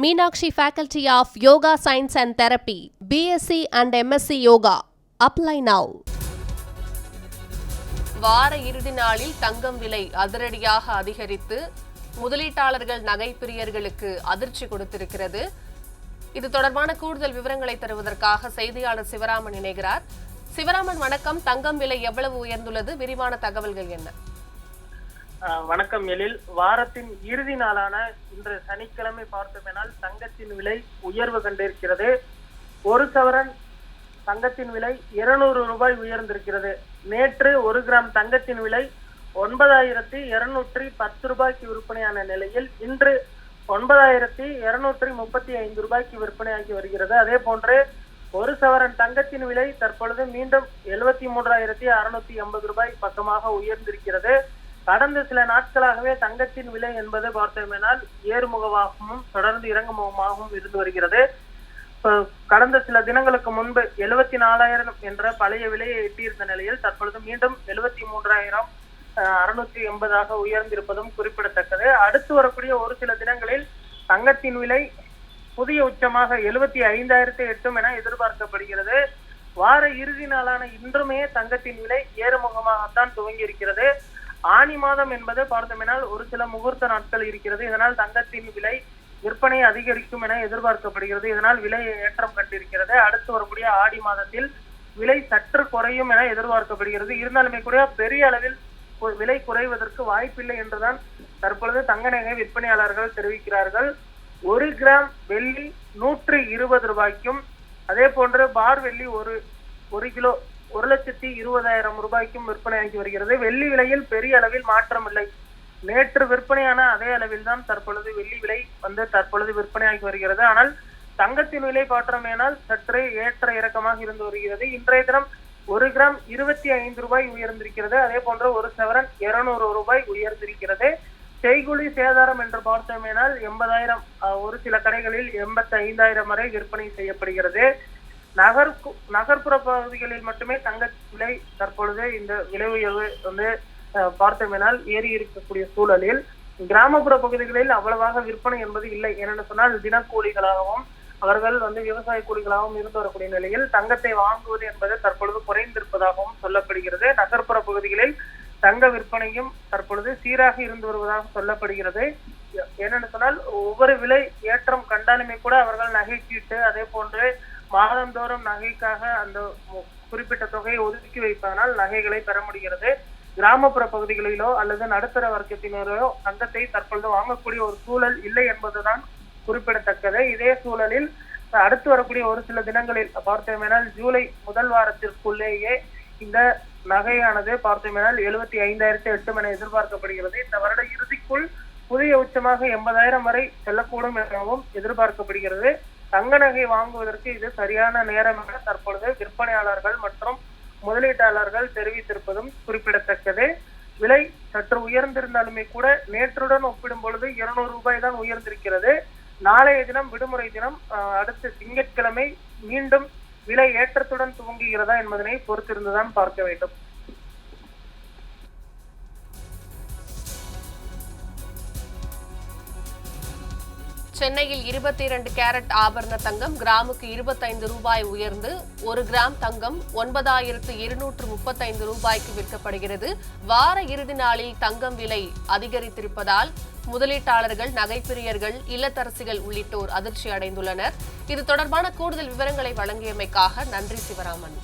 Meenakshi faculty of yoga science and therapy BSc and MSc yoga apply now வார இறுதி நாளில் தங்கம் விலை அதிரடியாக அதிகரித்து முதலீட்டாளர்கள் நகை பிரியர்களுக்கு அதிர்ச்சி கொடுத்திருக்கிறது. இது தொடர்பான கூடுதல் விவரங்களை தருவதற்காக செய்தியாளர் சிவராமன் இணைகிறார். சிவராமன் வணக்கம். தங்கம் விலை எவ்வளவு உயர்ந்துள்ளது? விரிவான தகவல்கள் என்ன? வணக்கம் எழில். வாரத்தின் இறுதி நாளான இன்று சனிக்கிழமை பார்த்தோமேனால் தங்கத்தின் விலை உயர்வு கண்டிருக்கிறது. ஒரு சவரன் தங்கத்தின் விலை இருநூறு ரூபாய் உயர்ந்திருக்கிறது. நேற்று ஒரு கிராம் தங்கத்தின் விலை ஒன்பதாயிரத்தி இருநூற்றி பத்து ரூபாய்க்கு விற்பனையான நிலையில் இன்று ஒன்பதாயிரத்தி இருநூற்றி முப்பத்தி ஐந்து ரூபாய்க்கு விற்பனையாகி வருகிறது. அதே போன்று ஒரு சவரன் தங்கத்தின் விலை தற்பொழுது மீண்டும் எழுபத்தி மூன்றாயிரத்தி அறுநூத்தி எண்பது ரூபாய் பக்கமாக உயர்ந்திருக்கிறது. கடந்த சில நாட்களாகவே தங்கத்தின் விலை என்பது பார்த்தோமேனால் ஏறுமுகமாகவும் தொடர்ந்து இறங்குமுகமாகவும் இருந்து வருகிறது. கடந்த சில தினங்களுக்கு முன்பு எழுபத்தி நாலாயிரம் என்ற பழைய விலையை எட்டியிருந்த நிலையில் தற்பொழுது மீண்டும் எழுபத்தி மூன்றாயிரம் அறுநூத்தி எண்பதாக உயர்ந்திருப்பதும் குறிப்பிடத்தக்கது. அடுத்து வரக்கூடிய ஒரு சில தினங்களில் தங்கத்தின் விலை புதிய உச்சமாக எழுபத்தி ஐந்தாயிரத்தை எட்டும் என எதிர்பார்க்கப்படுகிறது. வார இறுதி நாளான இன்றுமே தங்கத்தின் விலை ஏறுமுகமாகத்தான் துவங்கி இருக்கிறது ஆனி மாதம் என்பது பார்த்தோமெனால் ஒரு சில முகூர்த்த நாட்கள் இருக்கிறது. இதனால் தங்கத்தின் விலை விற்பனை அதிகரிக்கும் என எதிர்பார்க்கப்படுகிறது. இதனால் விலை ஏற்றம் கண்டிருக்கிறது. அடுத்து வரக்கூடிய ஆடி மாதத்தில் விலை சற்று குறையும் என எதிர்பார்க்கப்படுகிறது. இருந்தாலுமே கூட பெரிய அளவில் விலை குறைவதற்கு வாய்ப்பில்லை என்றுதான் தற்பொழுது தங்க நகை விற்பனையாளர்கள் தெரிவிக்கிறார்கள். ஒரு கிராம் வெள்ளி நூற்று இருபது ரூபாய்க்கும் அதே போன்று பார் வெள்ளி ஒரு ஒரு கிலோ ஒரு லட்சத்தி இருபதாயிரம் ரூபாய்க்கும் விற்பனையாகி வருகிறது. வெள்ளி விலையில் பெரிய அளவில் மாற்றம் இல்லை. நேற்று விற்பனையான அதே அளவில் தான் தற்பொழுது வெள்ளி விலை வந்து தற்பொழுது விற்பனையாகி வருகிறது. ஆனால் தங்கத்தின் விலை பார்த்தோமேனால் சற்று ஏற்ற இறக்கமாக இருந்து வருகிறது. இன்றைய தினம் ஒரு கிராம் இருபத்தி ஐந்து ரூபாய் உயர்ந்திருக்கிறது. அதே போன்ற ஒரு சவரன் இருநூறு ரூபாய் உயர்ந்திருக்கிறது. செய்குழி சேதாரம் என்று பார்த்தோமேனால் எண்பதாயிரம் ஒரு சில கடைகளில் எண்பத்தி ஐந்தாயிரம் வரை விற்பனை செய்யப்படுகிறது. நகர் நகர்ப்புற பகுதிகளில் மட்டுமே தங்க விலை தற்பொழுது இந்த விலை உயர்வு வந்து பார்த்தோமேனால் ஏறி இருக்கக்கூடிய சூழலில் கிராமப்புற பகுதிகளில் அவ்வளவாக விற்பனை என்பது இல்லை. ஏனென்று சொன்னால் தினக்கூலிகளாகவும் அவர்கள் வந்து விவசாய கூலிகளாகவும் இருந்து வரக்கூடிய நிலையில் தங்கத்தை வாங்குவது என்பது தற்பொழுது குறைந்திருப்பதாகவும் சொல்லப்படுகிறது. நகர்ப்புற பகுதிகளில் தங்க விற்பனையும் தற்பொழுது சீராக இருந்து வருவதாக சொல்லப்படுகிறது. என்னென்னு சொன்னால் ஒவ்வொரு விலை ஏற்றம் கண்டாலுமே கூட அவர்கள் நகைச்சீட்டு அதே போன்று மாதந்தோறும் நகைக்காக அந்த குறிப்பிட்ட தொகையை ஒதுக்கி வைப்பதனால் நகைகளை பெற முடிகிறது. கிராமப்புற பகுதிகளிலோ அல்லது நடுத்தர வர்க்கத்தினரோ தங்கத்தை தற்பொழுது வாங்கக்கூடிய ஒரு சூழல் இல்லை என்பதுதான் குறிப்பிடத்தக்கது. இதே சூழலில் அடுத்து வரக்கூடிய ஒரு சில தினங்களில் பார்த்தோமேனால் ஜூலை முதல் வாரத்திற்குள்ளேயே இந்த நகையானது பார்த்தோமேனால் எழுபத்தி ஐந்தாயிரத்தி எட்டும் என எதிர்பார்க்கப்படுகிறது. இந்த வருட இறுதிக்குள் புதிய உச்சமாக எண்பதாயிரம் வரை செல்லக்கூடும் எனவும் எதிர்பார்க்கப்படுகிறது. தங்க நகை வாங்குவதற்கு இது சரியான நேரம் என தற்பொழுது விற்பனையாளர்கள் மற்றும் முதலீட்டாளர்கள் தெரிவித்திருப்பதும் குறிப்பிடத்தக்கது. விலை சற்று உயர்ந்திருந்தாலுமே கூட நேற்றுடன் ஒப்பிடும் பொழுது இருநூறு ரூபாய் தான் உயர்ந்திருக்கிறது. நாளைய தினம் விடுமுறை தினம் அடுத்த திங்கட்கிழமை மீண்டும் விலை ஏற்றத்துடன் துவங்குகிறதா என்பதனை பொறுத்திருந்துதான் பார்க்க வேண்டும். சென்னையில் இருபத்தி இரண்டு கேரட் ஆபரண தங்கம் கிராமுக்கு இருபத்தைந்து ரூபாய் உயர்ந்து ஒரு கிராம் தங்கம் ஒன்பதாயிரத்து இருநூற்று முப்பத்தைந்து ரூபாய்க்கு விற்கப்படுகிறது. வார இறுதி நாளில் தங்கம் விலை அதிகரித்திருப்பதால் முதலீட்டாளர்கள் நகைப்பிரியர்கள் இல்லத்தரசிகள் உள்ளிட்டோர் அதிர்ச்சி அடைந்துள்ளனர் இது தொடர்பான கூடுதல் விவரங்களை வழங்கியமைக்காக நன்றி சிவராமன்.